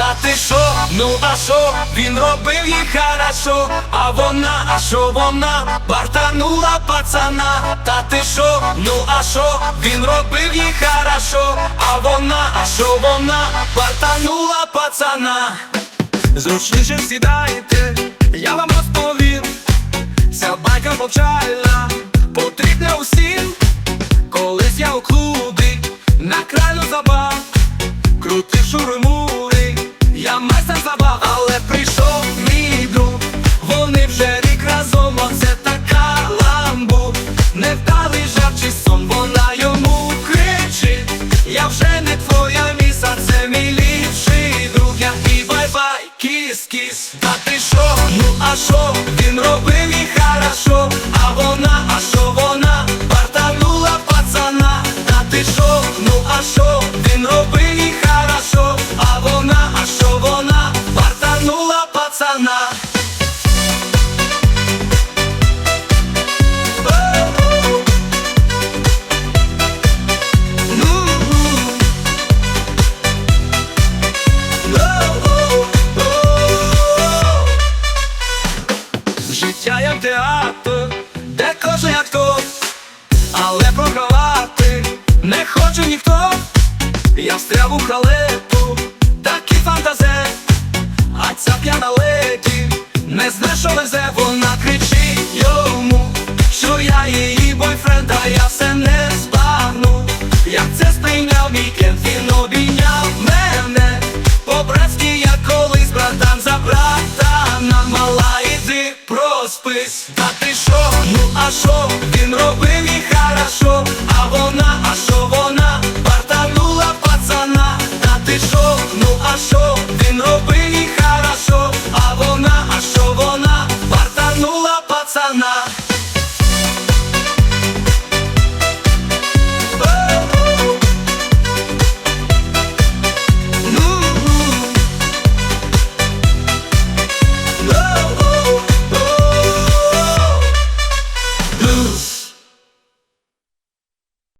та ти шо, ну а шо, він робив їй хорошо, а вона, а шо вона, бартанула пацана, та ти шо, ну а шо, він робив їй хорошо, а вона, а шо вона, бартанула пацана. Зручніше сідайте, я вам розповім, ця байка повчальна, потрібна усім. Колись я у клубі на краю забав, крутив шурмури, я майстер забав, але прийшов мій друг, вони вже рік разом, оце така ламбу, невдалий жарт чи сон, вона йому кричить, я вже не твоя міса, це мій ліпший друг, я і бай-бай, кіс-кіс, та ти шо, ну а шо, він робив театр, де кожен актор, але програвати не хоче ніхто. Я встряв у халепу, такий фантазе, а ця п'яна леді не зна, що проспись, та ти що? ну а що він робив і